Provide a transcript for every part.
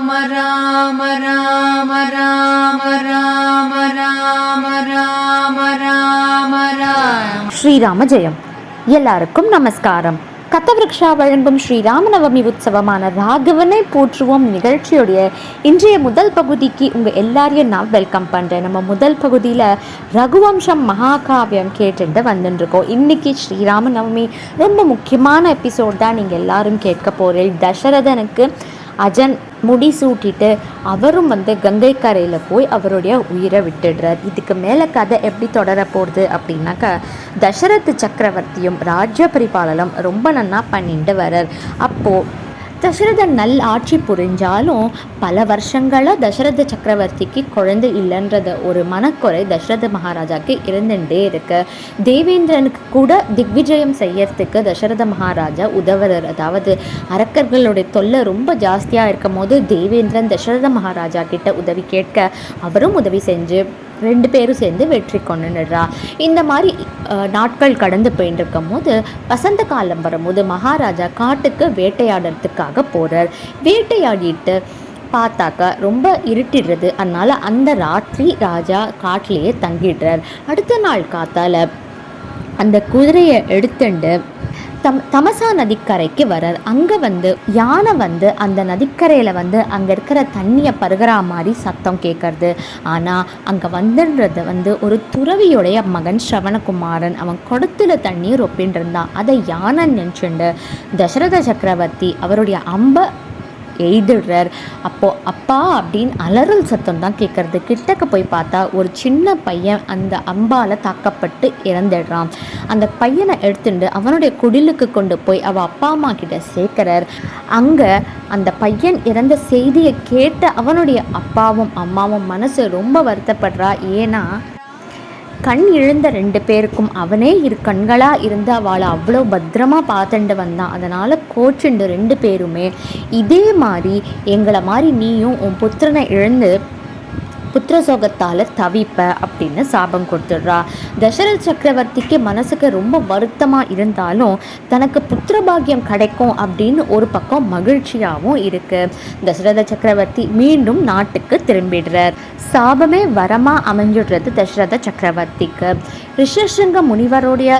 ராம ராம ராம ராம ராம ராம ராம ராம ராம. ஸ்ரீராம ஜெயம். எல்லாருக்கும் நமஸ்காரம். கத்தவிருக்ஷா வழங்கும் ஸ்ரீராமநவமி உற்சவமான ராகவனை போற்றுவோம் நிகழ்ச்சியுடைய இன்றைய முதல் பகுதிக்கு உங்கள் எல்லாரையும் நான் வெல்கம் பண்ணுறேன் நம்ம முதல் பகுதியில் ரகுவம்சம் மகாகாவியம் கேட்டுட்டு வந்துட்டுருக்கோம். இன்றைக்கி ஸ்ரீராமநவமி ரொம்ப முக்கியமான எபிசோட் தான் நீங்கள் எல்லாரும் கேட்க போகிறேன் தசரதனுக்கு அஜன் முடிசூட்டிட்டு அவரும் வந்து கங்கை கரையில் போய் அவருடைய உயிரை விட்டுடுறார். இதுக்கு மேலே கதை எப்படி தொடர போகிறது அப்படின்னாக்கா தசரத் சக்கரவர்த்தியும் ராஜ்ய பரிபாலனும் ரொம்ப நன்னா பண்ணிட்டு வரார் அப்போது தசரதன் நல் ஆட்சி புரிஞ்சாலும் பல வருஷங்களாக தசரத சக்கரவர்த்திக்கு குழந்தை இல்லைன்றத ஒரு மனக்குறை தசரத மகாராஜாக்கு இருந்துட்டே இருக்கு. தேவேந்திரனுக்கு கூட திக்விஜயம் செய்யறதுக்கு தசரத மகாராஜா உதவுறார். அதாவது அரக்கர்களுடைய தொல்லை ரொம்ப ஜாஸ்தியாக இருக்கும் போது தேவேந்திரன் தசரத மகாராஜா கிட்ட உதவி கேட்க அவரும் உதவி செஞ்சு ரெண்டு பேரும் சேர்ந்து வெற்றி கொண்டுடுறா. இந்த மாதிரி நாட்கள் கடந்து போயிட்டு இருக்கும் போது வசந்த காலம் வரும்போது மகாராஜா காட்டுக்கு வேட்டையாடுறதுக்காக போகிறார் வேட்டையாடிட்டு பார்த்தாக்கா ரொம்ப இருட்டிடுறது. அதனால் அந்த ராத்திரி ராஜா காட்டிலேயே தங்கிடுறார். அடுத்த நாள் காத்தால் அந்த குதிரையை எடுத்துண்டு தம் தமசா நதிக்கரைக்கு வரார் அங்கே வந்து யானை வந்து அந்த நதிக்கரையில் வந்து அங்கே இருக்கிற தண்ணியை பருகிறா மாதிரி சத்தம் கேட்கறது ஆனால் அங்கே வந்துன்றது வந்து ஒரு துறவியுடைய மகன் ஸ்ரவணகுமாரன் அவன் குடத்தில் தண்ணீர் ஒப்பின்னு இருந்தான் அதை யானை நினச்சுண்டு தசரத சக்கரவர்த்தி அவருடைய அம்பை எய்திடுறார். அப்போது அப்பா அப்படின்னு அலறல் சத்தம் தான் கேட்குறது. கிட்டக்க போய் பார்த்தா ஒரு சின்ன பையன் அந்த அம்பால் தாக்கப்பட்டு இறந்துடுறான். அந்த பையனை எடுத்துட்டு அவனுடைய குடிலுக்கு கொண்டு போய் அவள் அப்பா அம்மா கிட்ட சேர்க்கிறார். அங்கே அந்த பையன் இறந்த செய்தியை கேட்ட அவனுடைய அப்பாவும் அம்மாவும் மனசு ரொம்ப வருத்தப்படுறா. ஏன்னா கண் இழந்த ரெண்டு பேருக்கும் அவனே இரு கண்களாக இருந்து அவளை அவ்வளோ பத்திரமா பார்த்துட்டு வந்தான். அதனால் கோச்சுண்டு ரெண்டு பேருமே இதே மாதிரி எங்களை மாதிரி நீயும் உன் புத்திரனை இழந்து புத்திர சோகத்தால் தவிப்ப அப்படின்னு சாபம் கொடுத்துடுறா. தசரத சக்கரவர்த்திக்கு மனசுக்கு ரொம்ப வருத்தமாக இருந்தாலும் தனக்கு புத்திரபாகியம் கிடைக்கும் அப்படின்னு ஒரு பக்கம் மகிழ்ச்சியாகவும் இருக்குது தசரத சக்கரவர்த்தி மீண்டும் நாட்டுக்கு திரும்பிடுறார். சாபமே வரமாக அமைஞ்சிடுறது தசரத சக்கரவர்த்திக்கு. ரிஷசிங்க முனிவருடைய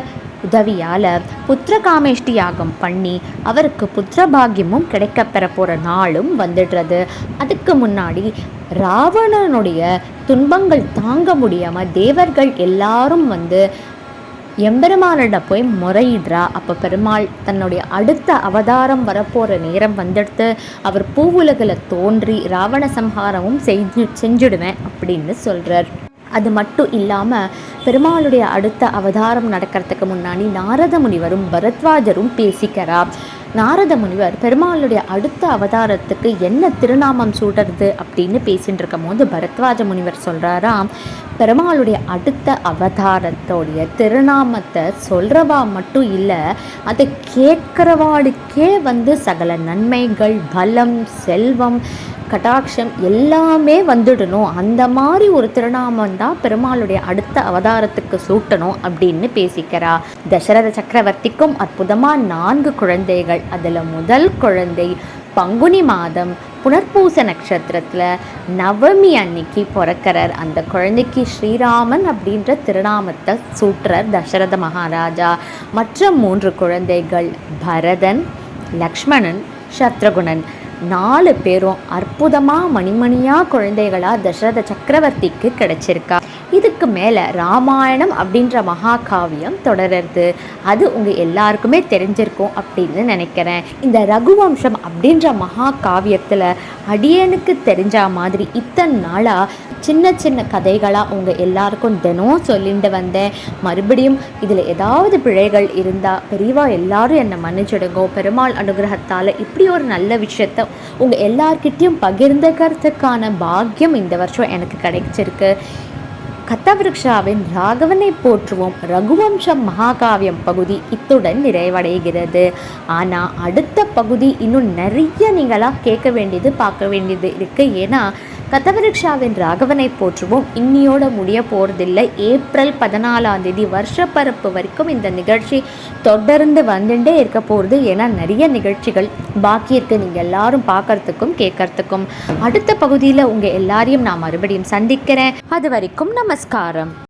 உதவியால் புத்திர காமேஷ்டி யாகம் பண்ணி அவருக்கு புத்திர பாக்கியமும் கிடைக்கப்பெற போகிற நாளும் வந்துடுறது. அதுக்கு முன்னாடி ராவணனுடைய துன்பங்கள் தாங்க முடியாமல் தேவர்கள் எல்லாரும் வந்து எம்பெருமானிட போய் முறையிடுறா. அப்போ பெருமாள் தன்னுடைய அடுத்த அவதாரம் வரப்போகிற நேரம் வந்துடுத்து அவர் பூவுலகில் தோன்றி ராவண சம்ஹாரமும் செஞ்சு செஞ்சுடுவேன் அப்படின்னு சொல்கிறார் அது மட்டும் இல்லாமல் பெருமாளுடைய அடுத்த அவதாரம் நடக்கிறதுக்கு முன்னாடி நாரத முனிவரும் பரத்வாஜரும் பேசிக்கிறா. நாரத முனிவர் பெருமாளுடைய அடுத்த அவதாரத்துக்கு என்ன திருநாமம் சூடுறது அப்படின்னு பேசிகிட்டு இருக்கும் போது பரத்வாஜ முனிவர் சொல்கிறாராம் பெருமாளுடைய அடுத்த அவதாரத்தோடைய திருநாமத்தை சொல்கிறவா மட்டும் இல்லை அதை கேட்குறவாடுக்கே வந்து சகல நன்மைகள் பலம் செல்வம் கட்டாட்சம் எல்லாமே வந்துடணும். அந்த மாதிரி ஒரு திருநாமம் தான் பெருமாளுடைய அடுத்த அவதாரத்துக்கு சூட்டணும் அப்படின்னு பேசிக்கிறா. தசரத சக்கரவர்த்திக்கும் அற்புதமாக நான்கு குழந்தைகள். அதில் முதல் குழந்தை பங்குனி மாதம் புனர்பூச நட்சத்திரத்தில் நவமி அன்னைக்கு பிறக்கிறார். அந்த குழந்தைக்கு ஸ்ரீராமன் அப்படின்ற திருநாமத்தை சூட்டுறார் தசரத மகாராஜா. மற்ற மூன்று குழந்தைகள் பரதன் லக்ஷ்மணன் சத்ருகுணன். நாலு பேரும் அற்புதமாக மணிமணியாக குழந்தைகளாக தசரத சக்கரவர்த்திக்கு கிடைச்சிருக்கா. இதுக்கு மேலே ராமாயணம் அப்படின்ற மகாகாவியம் தொடருது அது உங்கள் எல்லாருக்குமே தெரிஞ்சிருக்கும் அப்படின்னு நினைக்கிறேன். இந்த ரகுவம்சம் அப்படின்ற மகாகாவியத்தில் அடியனுக்கு தெரிஞ்ச மாதிரி இத்தனை நாளாக சின்ன சின்ன கதைகளாக உங்கள் எல்லாருக்கும் தினம் சொல்லிட்டு வந்தேன். மறுபடியும் இதில் ஏதாவது பிழைகள் இருந்தால் பெரியவா எல்லாரும் என்னை மன்னிச்சிடுங்கோ. பெருமாள் அனுகிரகத்தால் இப்படி ஒரு நல்ல விஷயத்த உங்கள் எல்லார்கிட்டேயும் பகிர்ந்துக்கிறதுக்கான பாக்கியம் இந்த வருஷம் எனக்கு கிடைச்சிருக்கு. கத்தவிருக்ஷாவின் ராகவனை போற்றுவோம். ரகுவம்சம் மகாகாவியம் பகுதி இத்துடன் நிறைவடைகிறது. ஆனால் அடுத்த பகுதி இன்னும் நிறைய நீங்களாக கேட்க வேண்டியது பார்க்க வேண்டியது இருக்குது ஏன்னா கதவரிக்ஷாவின் ராகவனை போற்றுவோம். இன்னியோட முடிய போகிறதில்லை ஏப்ரல் பதினாலாம் தேதி வருஷப்பரப்பு வரைக்கும் இந்த நிகழ்ச்சி தொடர்ந்து வந்துட்டே இருக்க போகிறது ஏன்னா நிறைய நிகழ்ச்சிகள் பாக்கி இருக்கு. நீங்கள் எல்லாரும் பார்க்கறதுக்கும் கேட்கறதுக்கும் அடுத்த பகுதியில் உங்கள் எல்லாரையும் நான் மறுபடியும் சந்திக்கிறேன். அது வரைக்கும் நமஸ்காரம்.